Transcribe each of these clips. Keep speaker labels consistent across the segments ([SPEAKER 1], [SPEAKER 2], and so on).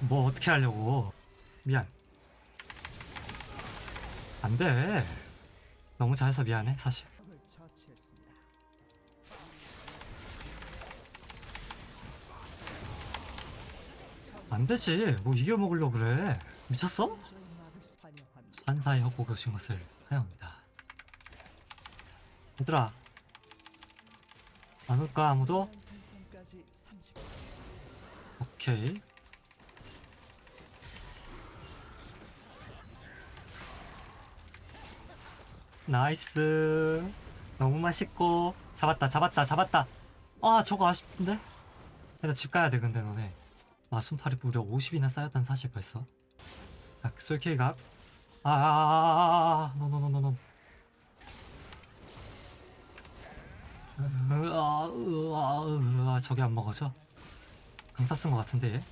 [SPEAKER 1] 뭐 어떻게 하려고 미안 안돼 너무 잘해서 미안해 사실. 안되지 뭐 이겨먹으려고 그래 미쳤어? 환사의 협곡에 오신 것을 환영합니다 얘들아 안 올까 아무도?
[SPEAKER 2] 생성까지 30.
[SPEAKER 1] 오케이 나이스. 너무 맛있고. 잡았다 잡았다 잡았다. 아 저거 아쉽던데? 일단 집 가야 돼 근데 너네. 마순팔이 무려 50이나 쌓였다는 사실 벌써. 자 솔케이각. 아아아아아아 노노노노노 으아 으아 으아. 저게 안 먹어져? 강타 쓴 것 같은데 얘?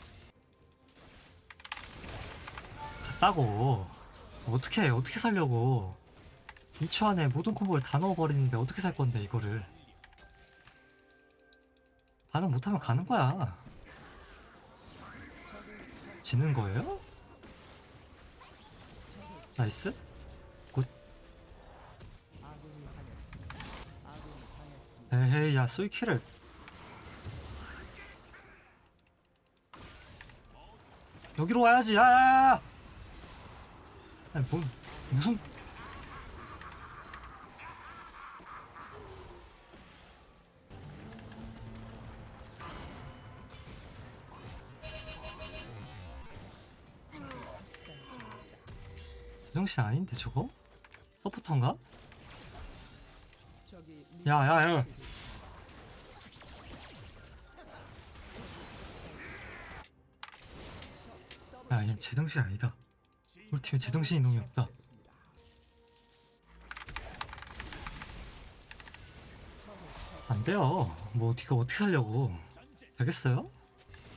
[SPEAKER 1] 갔다고. 어떻게 해? 어떻게 살려고 2초 안에 모든 콤보를 다 넣어버리는데 어떻게 살 건데 이거를? 반응 못하면 가는 거야. 지는 거예요? 나이스. 굿. 에헤이 야 수이키를. 여기로 와야지. 야야야! 아니 뭐 무슨 제정신 아닌데 저거? 서포터인가? 야야 야 야, 얘 제정신 아니다. 우리 팀에 제정신 이놈이 없다. 안 돼요. 뭐 어떻게 어떻게 살려고? 되겠어요?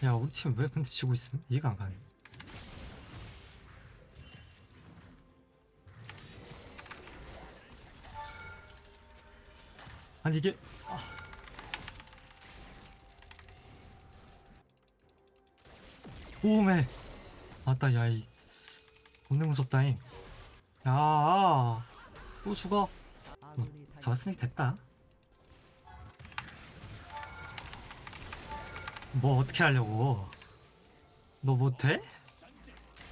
[SPEAKER 1] 야, 우리 팀 왜 근데 지고 있음? 이해가 안 가네. 아니 이게? 아. 오메. 아따 야이. 겁내 무섭다잉. 야또 죽어
[SPEAKER 2] 아군이
[SPEAKER 1] 잡았으니 됐다. 뭐 어떻게 하려고? 너 못해?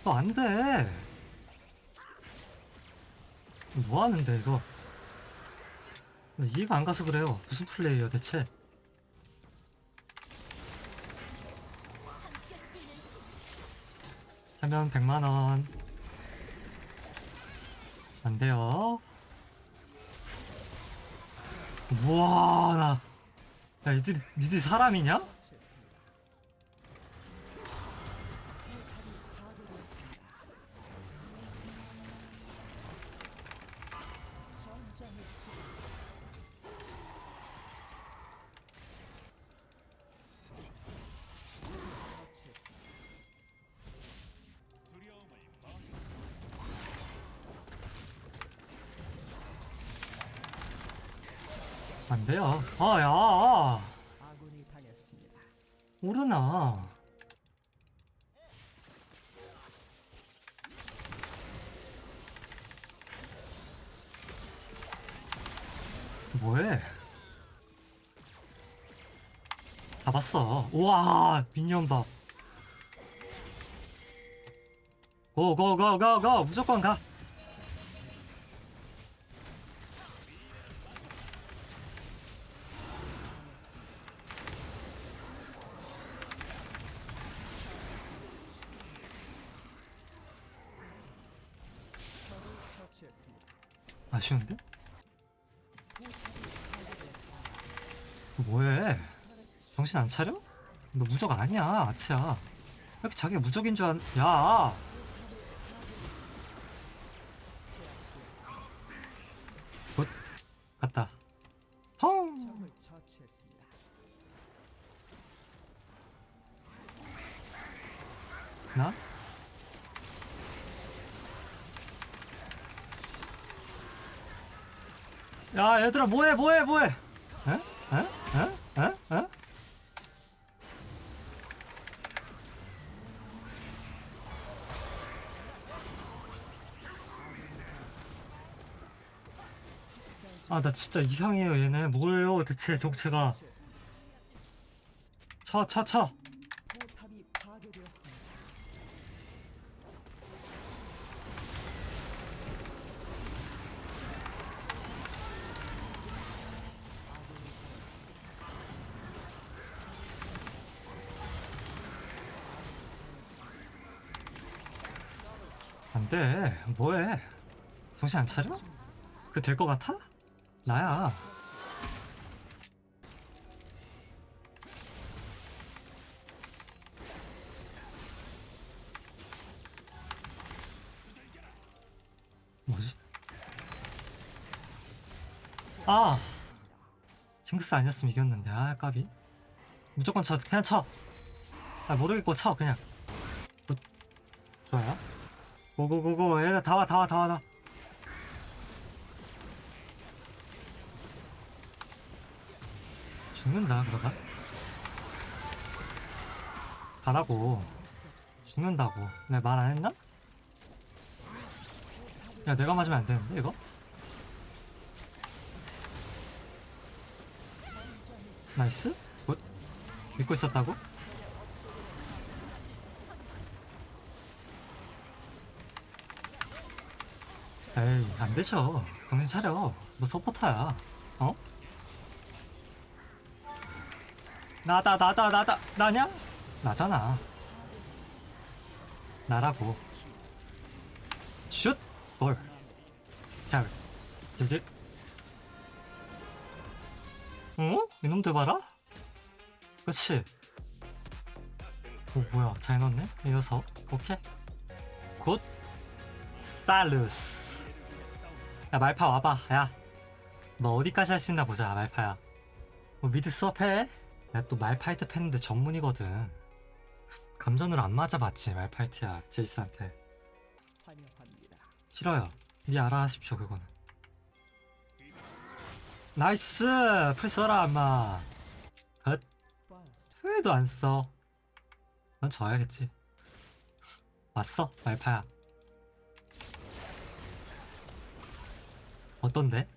[SPEAKER 1] 너 안돼. 뭐 하는데 이거 나 이해가 안 가서 그래요. 무슨 플레이야 대체? 하면 100만원. 안 돼요. 우와 나 야, 니들이, 니들이 사람이냐? 안 돼요. 아, 야.
[SPEAKER 2] 아군이 당했습니다.
[SPEAKER 1] 모르나. 뭐해? 잡았어. 우와, 미니언 봐. 고, 고, 고, 고, 고! 무조건 가! 정신 안 차려? 너 무적 아니야, 아트야. 왜 이렇게 자기가 무적인 줄 안, 야! 굿. 갔다. 펑! 나? 야, 얘들아, 뭐해, 뭐해, 뭐해? 에? 에? 에? 에? 에? 아 나 진짜 이상해요 얘네 뭐예요 대체 정체가 쳐
[SPEAKER 2] 포탑이 파괴되었습니다.
[SPEAKER 1] 안돼 뭐해 정신 안 차려? 그 될 것 같아? 나야. 뭐지? 아! 징크스 아니었으면 이겼는데. 아 까비. 무조건 쳐 그냥 쳐 아 모르겠고 쳐 그냥. 뭐, 좋아요. 고고고고. 얘네 다와 다 와 다 와 다 죽는다 그러다 가라고 죽는다고 내가 말 안 했나? 야 내가 맞으면 안 되는데 이거? 나이스 굿 믿고 있었다고? 에이 안 되죠 정신 차려 너 서포터야 어? 나다 나다 나다. 나냐? 나잖아. 나라고. 슛! 볼. 야, 지지 어? 이놈들 봐라? 그치? 오 뭐야. 잘 넣었네? 이 녀석. 오케이. 굿. 살루스. 야 말파 와봐. 야뭐 어디까지 할 수 있나 보자 말파야. 뭐 미드 수업해? 내가 또 말파이트 팬인데 전문이거든. 감전으로 안 맞아봤지 말파이트야 제이스한테. 싫어요. 니 알아 하십시오 그거는. 나이스! 풀 써라 굿
[SPEAKER 2] First
[SPEAKER 1] 풀도 안 써 넌 져야겠지. 왔어 말파야. 어떤데?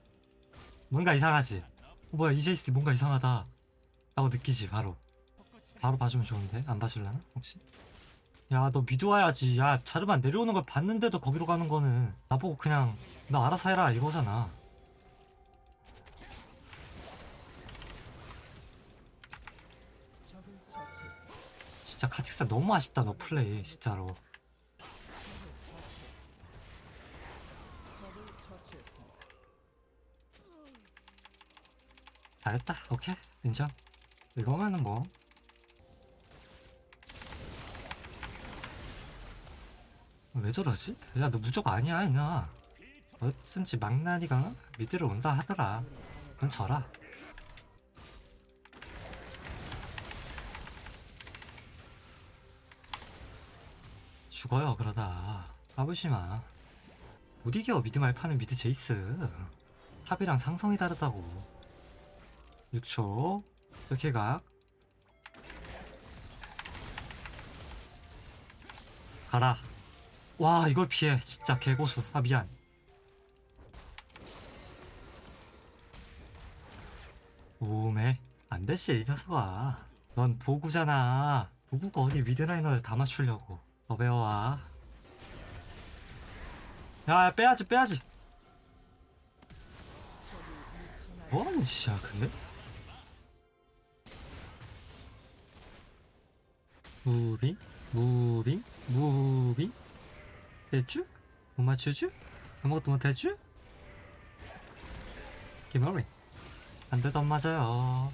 [SPEAKER 1] 뭔가 이상하지? 어, 뭐야 이제이스 뭔가 이상하다 라고 느끼지 바로 바로 봐주면 좋은데 안 봐줄라나 혹시? 야 너 미드 와야지 야 자르반 내려오는 걸 봤는데도 거기로 가는 거는 나보고 그냥 너 알아서 해라 이거잖아. 진짜 카직사 너무 아쉽다 너 플레이 진짜로. 잘했다 오케이 인정 이거면은 뭐 왜 저러지? 야 너 무조건 아니야 이나. 어쩐지 망나니가 미드를 온다 하더라. 넌 져라. 죽어요 그러다. 까부지마. 못 이겨 미드 말파는 미드 제이스. 탑이랑 상성이 다르다고. 6초 이렇게 각. 가라. 와 이걸 피해. 진짜 개고수. 아 미안. 오메 안되지 이 녀석아. 넌 보구잖아. 보구가 어디 미드라이너를 다 맞추려고. 너 배워와. 야, 야 빼야지 빼야지. 뭐하는 짓이야 그게? 무빙 무빙 무빙 됐쥬? 못 맞추쥬? 아무것도 못했쥬? 김어리 안 돼도 안 맞아요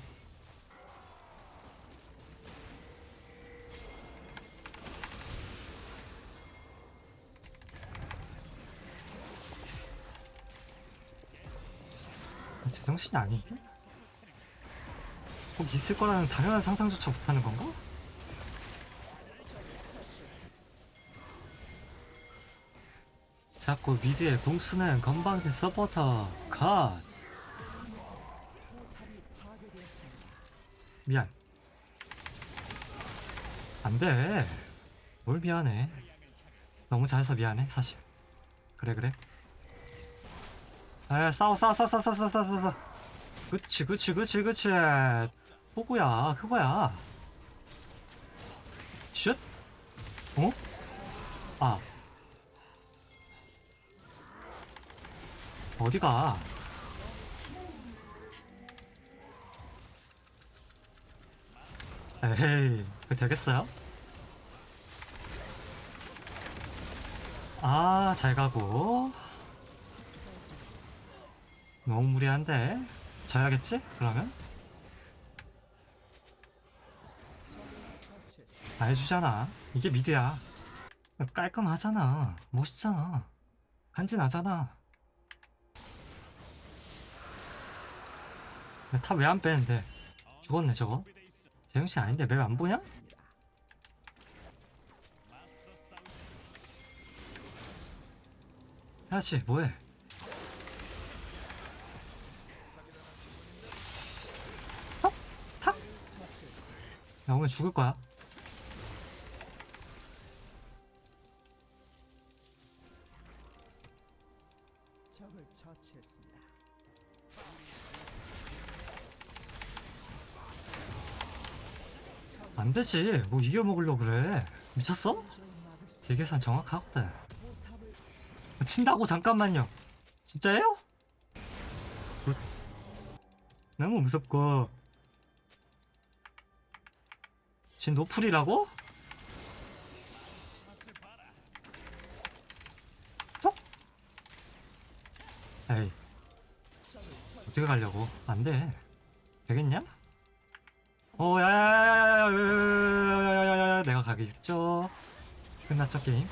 [SPEAKER 1] 제정신이 아닌데? 거기 있을 거라는 당연한 상상조차 못하는 건가? 자꾸 미드에 궁 쓰는 건방진 서포터 컷. 미안. 안돼. 뭘 미안해. 너무 잘해서 미안해 사실. 그래 그래. 에 싸워 싸워 싸워 싸워 싸워 싸워 그치 그치 그치 그치. 호구야 그거야. 슛. 어? 아. 어디가? 에이 그 되겠어요? 아 잘 가고. 너무 무리한데? 져야겠지? 그러면? 다 해주잖아. 이게 미드야. 깔끔하잖아. 멋있잖아. 간지나잖아 탑 왜 안 빼는데 죽었네 저거 재영씨 아닌데 맵 안 보냐? 야씨 뭐해 탑? 탑? 야 오늘 죽을 거야 안 되지 뭐 이겨 먹으려고 그래 미쳤어? 대계산 정확하거든 친다고 잠깐만요 진짜예요? 굿. 너무 무섭고 진 노플이라고? 톡? 에이 어떻게 가려고 안 돼 되겠냐? 어 야야야야야야야야야야야야야 내가 가겠죠 끝났죠 게임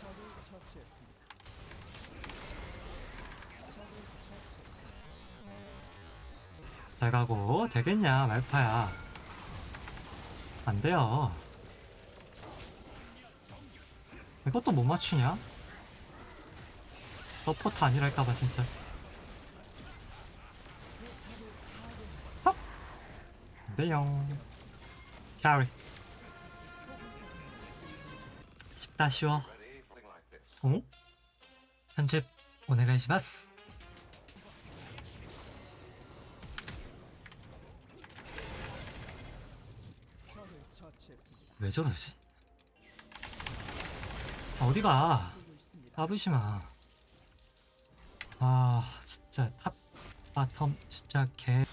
[SPEAKER 2] 적을 처치했습니다. 적을 처치했습니다.
[SPEAKER 1] 잘 가고 되겠냐 말파야 안 돼요 이것도 못 맞추냐? 서포트 아니랄까봐 진짜 헉! 돼요 캐리 쉽다 쉬워 어? 편집 오네가이시마스. 왜 저러지? 아, 어디가? 까부시마. 아, 진짜 탑, 바텀, 진짜 개.